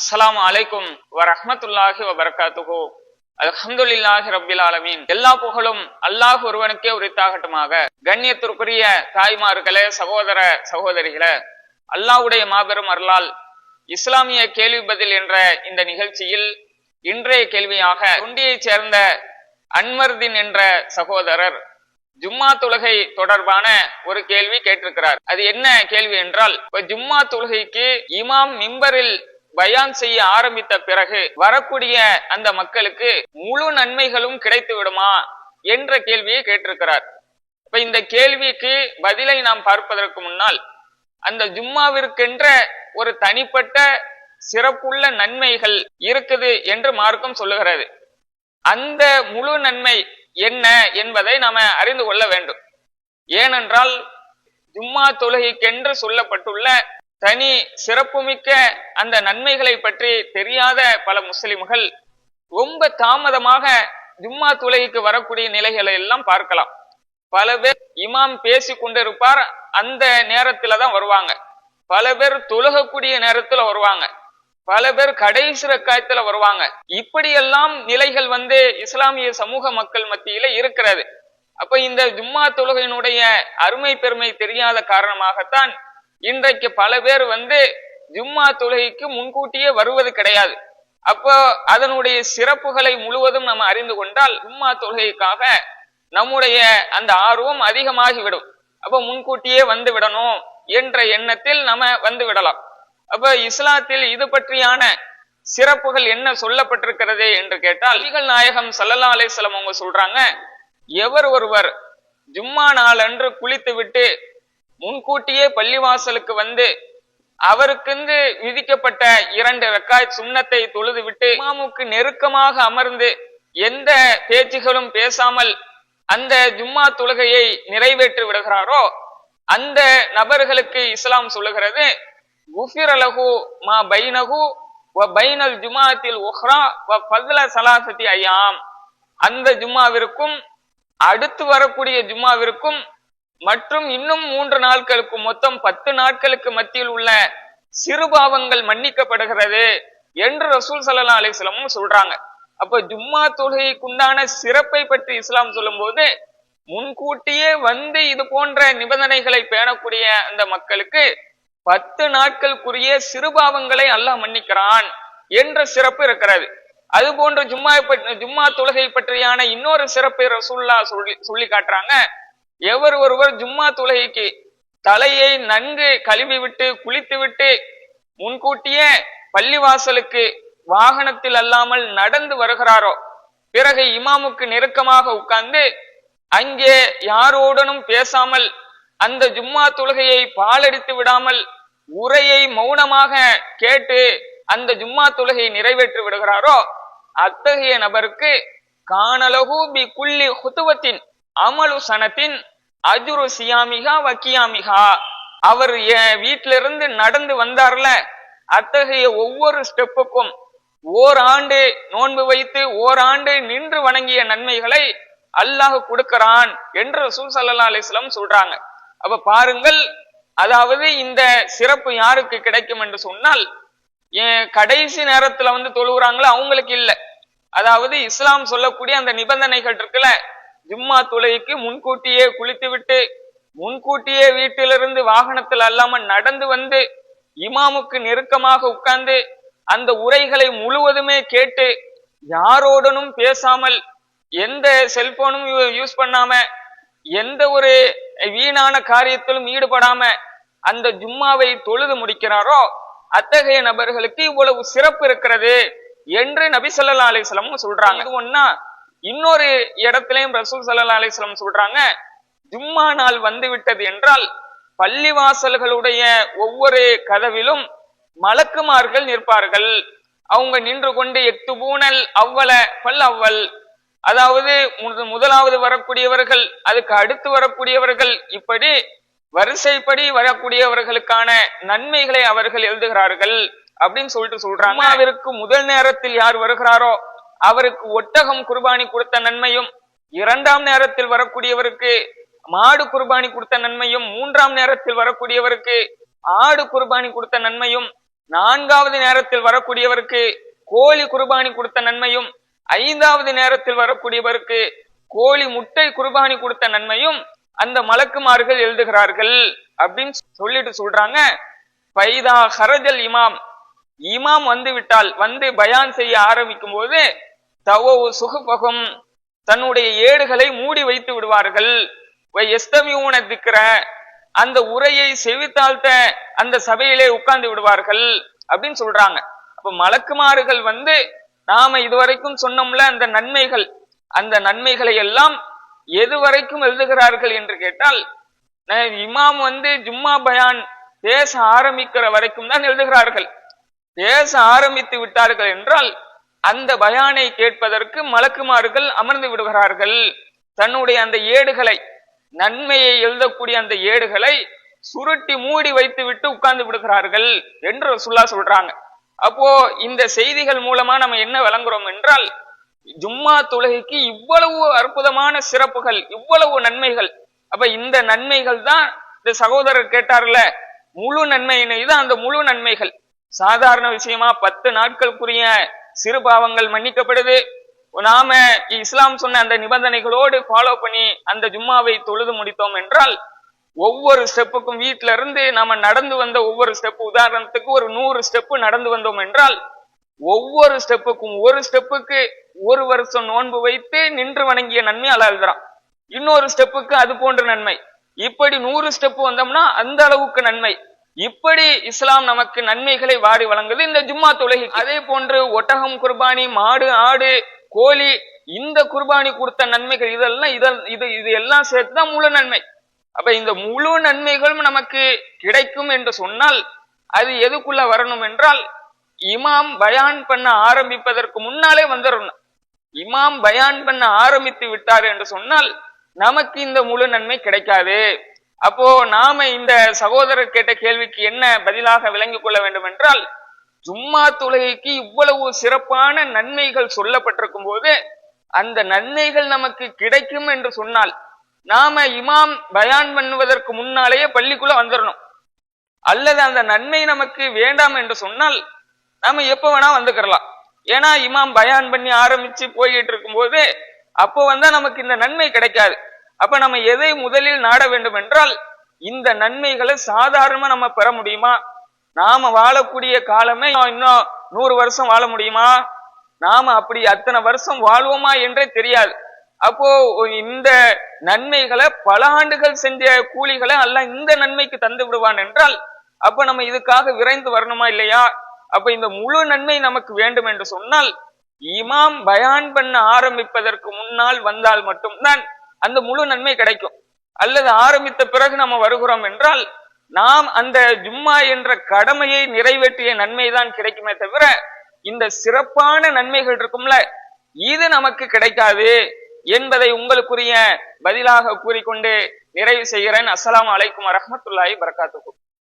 அஸ்ஸலாமு அலைக்கும் வரஹ்மத்துல்லாஹி வபரகாத்துஹு. அல்ஹம்துலில்லாஹி ரபில் ஆலமீன். எல்லா புகழும் அல்லாஹ் ஒருவனுக்கே உரித்தாகட்டுமாக. கண்ணியத்திற்குரிய தாய்மார்களே சகோதர சகோதரிகளே அல்லாஹுடைய மாபெரும் அருளால் இஸ்லாமிய கேள்வி பதில் என்ற இந்த நிகழ்ச்சியில் இன்றைய கேள்வியாக குண்டியைச் சேர்ந்த அன்வர்தீன் என்ற சகோதரர் ஜும்மா தொழுகை தொடர்பான ஒரு கேள்வி கேட்டிருக்கிறார். அது என்ன கேள்வி என்றால் இப்ப ஜும்மா தொழுகைக்கு இமாம் மிம்பரில் பயான் செய்ய ஆரம்பித்த பிறகு வரக்கூடிய அந்த மக்களுக்கு முழு நன்மைகளும் கிடைத்து விடுமா என்ற கேள்வியை கேட்டிருக்கிறார். இப்ப இந்த கேள்விக்கு பதிலை நாம் பார்ப்பதற்கு முன்னால் அந்த ஜும்மாவிற்கென்ற ஒரு தனிப்பட்ட சிறப்புள்ள நன்மைகள் இருக்குது என்று மார்க்கம் சொல்லுகிறது. அந்த முழு நன்மை என்ன என்பதை நாம அறிந்து கொள்ள வேண்டும். ஏனென்றால் ஜும்மா தொழுகைக்கென்று சொல்லப்பட்டுள்ள தனி சிறப்புமிக்க அந்த நன்மைகளை பற்றி தெரியாத பல முஸ்லிம்கள் ரொம்ப தாமதமாக ஜும்மா தொழுகைக்கு வரக்கூடிய நிலைகளை எல்லாம் பார்க்கலாம். பல பேர் இமாம் பேசி கொண்டிருப்பார் அந்த நேரத்துல தான் வருவாங்க. பல பேர் தொழுகக்கூடிய நேரத்துல வருவாங்க. பல பேர் கடைசி ரக்காயத்துல வருவாங்க. இப்படியெல்லாம் நிலைகள் வந்து இஸ்லாமிய சமூக மக்கள் மத்தியில இருக்கிறது. அப்ப இந்த ஜும்மா தொழுகையினுடைய அருமை பெருமை தெரியாத காரணமாகத்தான் இன்றைக்கு பல பேர் வந்து ஜும்மா தொழுகைக்கு முன்கூட்டியே வருவது கிடையாது. அப்போ அதனுடைய சிறப்புகளை முழுவதும் நம்ம அறிந்து கொண்டால் ஜும்மா தொழுகைக்காக நம்முடைய அந்த ஆர்வம் அதிகமாகிவிடும். அப்போ முன்கூட்டியே வந்து விடணும் என்ற எண்ணத்தில் நம்ம வந்து விடலாம். அப்ப இஸ்லாத்தில் இது பற்றியான சிறப்புகள் என்ன சொல்லப்பட்டிருக்கிறது என்று கேட்டால் அலிகள் நாயகம் சல்லல்லா அலிஸ்லம் அவங்க சொல்றாங்க எவர் ஒருவர் ஜும்மா நாள் அன்று குளித்து விட்டு முன்கூட்டியே பள்ளிவாசலுக்கு வந்து அவருக்குந்து விதிக்கப்பட்ட இரண்டு ரக்காய் சுண்ணத்தை தொழுது விட்டு இமாமுக்கு நெருக்கமாக அமர்ந்து எந்த பேச்சுகளும் பேசாமல் அந்த ஜும்மா தொழுகையை நிறைவேற்றி விடுகிறாரோ அந்த நபர்களுக்கு இஸ்லாம் சொல்லுகிறது குஃபிரலகு மா பைனகு வ பைனல் ஜுமாத்தில் உஹ்ரா வ ஃபத்ல சலாசத்தி ஐயாம். அந்த ஜும்மாவிற்கும் அடுத்து வரக்கூடிய ஜும்மாவிற்கும் மற்றும் இன்னும் மூன்று நாட்களுக்கு மொத்தம் பத்து நாட்களுக்கு மத்தியில் உள்ள சிறுபாவங்கள் மன்னிக்கப்படுகிறது என்று ரசூல் சல்லா அலிஸ்லமும் சொல்றாங்க. அப்ப ஜும்மா தொழுகைக்குண்டான சிறப்பை பற்றி இஸ்லாம் சொல்லும் போது முன்கூட்டியே வந்து இது போன்ற நிபந்தனைகளை பேணக்கூடிய அந்த மக்களுக்கு பத்து நாட்களுக்குரிய சிறுபாவங்களை அல்லாஹ் மன்னிக்கிறான் என்ற சிறப்பு இருக்கிறது. அது போன்ற ஜும்மா ஜும்மா தொழுகை பற்றியான இன்னொரு சிறப்பை ரசூல்லா சொல்லி சொல்லி காட்டுறாங்க எவர் ஒருவர் ஜும்மா தொழுகைக்கு தலையை நன்கு கழுவி விட்டு குளித்து விட்டு முன்கூட்டியே பள்ளிவாசலுக்கு வாகனத்தில் அல்லாமல் நடந்து வருகிறாரோ? பிறகு இமாமுக்கு நெருக்கமாக உட்கார்ந்து அங்கே யாரோடனும் பேசாமல் அந்த ஜும்மா தொழுகையை பாலடித்து விடாமல் உரையை மௌனமாக கேட்டு அந்த ஜும்மா தொழுகையை நிறைவேற்றி விடுகிறாரோ? அத்தகைய நபருக்கு காணலகு பி குள்ளி ஹுத்துவத்தின் அமலு சனத்தின் அஜுரு சியாமிகா வக்கியாமிகா. அவர் வீட்டிலிருந்து நடந்து வந்தார்ல அத்தகைய ஒவ்வொரு ஸ்டெப்புக்கும் ஓராண்டு நோன்பு வைத்து ஓராண்டு நின்று வணங்கிய நன்மைகளை அல்லாஹ் கொடுக்கிறான் என்று ரசூல் சல்லா அலிஸ்லாம் சொல்றாங்க. அப்ப பாருங்கள் அதாவது இந்த சிறப்பு யாருக்கு கிடைக்கும் என்று சொன்னால் கடைசி நேரத்துல வந்து தொழுகிறாங்களோ அவங்களுக்கு இல்ல. அதாவது இஸ்லாம் சொல்லக்கூடிய அந்த நிபந்தனைகள் இருக்குல்ல ஜும்மா துளைக்கு முன்கூட்டியே குளித்து விட்டு முன்கூட்டியே வீட்டிலிருந்து வாகனத்தில் அல்லாம நடந்து வந்து இமாமுக்கு நெருக்கமாக உட்கார்ந்து அந்த உரைகளை முழுவதுமே கேட்டு யாரோடனும் பேசாமல் எந்த செல்போனும் யூஸ் பண்ணாம எந்த ஒரு வீணான காரியத்திலும் ஈடுபடாம அந்த ஜும்மாவை தொழுது முடிக்கிறாரோ அத்தகைய நபர்களுக்கு இவ்வளவு சிறப்பு இருக்கிறது என்று நபி சொல்லா அலிஸ்லமும் சொல்றாங்க. ஒன்னா இன்னொரு இடத்திலையும் ரசூல் சல்லா அலிஸ்லாம் சொல்றாங்க ஜும்மா நாள் வந்துவிட்டது என்றால் பள்ளிவாசல்களுடைய ஒவ்வொரு கதவிலும் மலக்குமார்கள் நிற்பார்கள். அவங்க நின்று கொண்டு எட்டு பூனல் அவ்வள பல் அவ்வல் அதாவது முதலாவது வரக்கூடியவர்கள் அதுக்கு அடுத்து வரக்கூடியவர்கள் இப்படி வரிசைப்படி வரக்கூடியவர்களுக்கான நன்மைகளை அவர்கள் எழுதுகிறார்கள். அப்படின்னு சொல்லிட்டு சொல்றாங்க. அவருக்கு முதல் நேரத்தில் யார் வருகிறாரோ அவருக்கு ஒட்டகம் குர்பானி கொடுத்த நன்மையும் இரண்டாம் நேரத்தில் வரக்கூடியவருக்கு மாடு குர்பானி கொடுத்த நன்மையும் மூன்றாம் நேரத்தில் வரக்கூடியவருக்கு ஆடு குர்பானி கொடுத்த நன்மையும் நான்காவது நேரத்தில் வரக்கூடியவருக்கு கோழி குர்பானி கொடுத்த நன்மையும் ஐந்தாவது நேரத்தில் வரக்கூடியவருக்கு கோழி முட்டை குர்பானி கொடுத்த நன்மையும் அந்த மலக்குமார்கள் எழுதுகிறார்கள் அப்படின்னு சொல்லிட்டு சொல்றாங்க. பைதா ஹரஜல் இமாம். இமாம் வந்து விட்டால் வந்து பயான் செய்ய ஆரம்பிக்கும் போது தவோ சுகுபகம். தன்னுடைய ஏடுகளை மூடி வைத்து விடுவார்கள். எஸ்தமியூன திக்கிற அந்த உரையை செவித்தாழ்த்த அந்த சபையிலே உட்கார்ந்து விடுவார்கள் அப்படின்னு சொல்றாங்க. அப்ப மலக்குமாறுகள் வந்து நாம இதுவரைக்கும் சொன்னோம்ல அந்த நன்மைகள். அந்த நன்மைகளை எல்லாம் எது வரைக்கும் எழுதுகிறார்கள் என்று கேட்டால் ந- இமாம் வந்து ஜும்மா பயான் பேச ஆரம்பிக்கிற வரைக்கும் தான் எழுதுகிறார்கள். பேச ஆரம்பித்து விட்டார்கள் என்றால் அந்த பயானை கேட்பதற்கு மலக்குமார்கள் அமர்ந்து விடுகிறார்கள். தன்னுடைய அந்த ஏடுகளை நன்மையை எழுதக்கூடிய அந்த ஏடுகளை சுருட்டி மூடி வைத்து விட்டு உட்கார்ந்து விடுகிறார்கள் என்று ரசூல்லா சொல்றாங்க. அப்போ இந்த செய்திகள் மூலமா நம்ம என்ன விளங்குறோம் என்றால் ஜும்மா தொழுகைக்கு இவ்வளவு அற்புதமான சிறப்புகள் இவ்வளவு நன்மைகள். அப்ப இந்த நன்மைகள் தான் இந்த சகோதரர் கேட்டார்ல முழு நன்மையினை தான் அந்த முழு நன்மைகள். சாதாரண விஷயமா பத்து நாட்களுக்குரிய சிறு பாவங்கள் மன்னிக்கப்படுது. நாம இஸ்லாம் சொன்ன அந்த நிபந்தனைகளோடு ஃபாலோ பண்ணி அந்த ஜும்மாவை தொழுது முடித்தோம் என்றால் ஒவ்வொரு ஸ்டெப்புக்கும் வீட்டில இருந்து நாம நடந்து வந்த ஒவ்வொரு ஸ்டெப் உதாரணத்துக்கு ஒரு நூறு ஸ்டெப்பு நடந்து வந்தோம் என்றால் ஒவ்வொரு ஸ்டெப்புக்கும் ஒரு ஸ்டெப்புக்கு ஒரு வருஷம் நோன்பு வைத்து நின்று வணங்கிய நன்மை அல்ல இன்னொரு ஸ்டெப்புக்கு அது போன்ற நன்மை. இப்படி நூறு ஸ்டெப் வந்தோம்னா அந்த அளவுக்கு நன்மை. இப்படி இஸ்லாம் நமக்கு நன்மைகளை வாரி வழங்குது. இந்த ஜும்மா தொழுகை அதே போன்று ஒட்டகம் குர்பானி மாடு ஆடு கோழி இந்த குர்பானி கொடுத்த நன்மைகள் இதெல்லாம் இதல் இது இது எல்லாம் சேர்த்து தான் முழு நன்மை. அப்ப இந்த முழு நன்மைகளும் நமக்கு கிடைக்கும் என்று சொன்னால் அது எதுக்குள்ள வரணும் என்றால் இமாம் பயான் பண்ண ஆரம்பிப்பதற்கு முன்னாலே வந்துடணும் இமாம் பயான் பண்ண ஆரம்பித்து விட்டார் என்று சொன்னால் நமக்கு இந்த முழு நன்மை கிடைக்காது. அப்போ நாம இந்த சகோதரர் கேட்ட கேள்விக்கு என்ன பதிலாக விளங்கிக் கொள்ள வேண்டும் என்றால் ஜும்மா தொழுகைக்கு இவ்வளவு சிறப்பான நன்மைகள் சொல்லப்பட்டிருக்கும் போது அந்த நன்மைகள் நமக்கு கிடைக்கும் என்று சொன்னால் நாம இமாம் பயான் பண்ணுவதற்கு முன்னாலேயே பள்ளிக்குள்ள வந்துடணும் அல்லது அந்த நன்மை நமக்கு வேண்டாம் என்று சொன்னால் நாம எப்ப வேணா வந்துக்கிறலாம். ஏன்னா இமாம் பயான் பண்ணி ஆரம்பிச்சு போய்கிட்டு இருக்கும்போது அப்போ வந்தா நமக்கு இந்த நன்மை கிடைக்காது. அப்ப நம்ம எதை முதலில் நாட வேண்டும் என்றால் இந்த நன்மைகளை சாதாரணமா நம்ம பெற முடியுமா? நாம வாழக்கூடிய காலமே இன்னும் நூறு வருஷம் வாழ முடியுமா? நாம அப்படி அத்தனை வருஷம் வாழ்வோமா என்றே தெரியாது. அப்போ இந்த நன்மைகளை பல ஆண்டுகள் செஞ்ச கூலிகளை அல்ல இந்த நன்மைக்கு தந்து விடுவான் என்றால் அப்ப நம்ம இதுக்காக விரைந்து வரணுமா இல்லையா? அப்ப இந்த முழு நன்மை நமக்கு வேண்டும் என்று சொன்னால் இமாம் பயான் பண்ண ஆரம்பிப்பதற்கு முன்னால் வந்தால் மட்டும்தான் அந்த முழு நன்மை கிடைக்கும். அல்லது ஆரம்பித்த பிறகு நம்ம வருகிறோம் என்றால் நாம் அந்த ஜும்மா என்ற கடமையை நிறைவேற்றிய நன்மை தான் கிடைக்குமே தவிர இந்த சிறப்பான நன்மைகள் இருக்கும்ல இது நமக்கு கிடைக்காது என்பதை உங்களுக்குரிய பதிலாக கூறிக்கொண்டு நிறைவு செய்கிறேன். அஸ்லாம் அலைக்கும் வரமத்துல்லாய் வரகாத்துக்கும்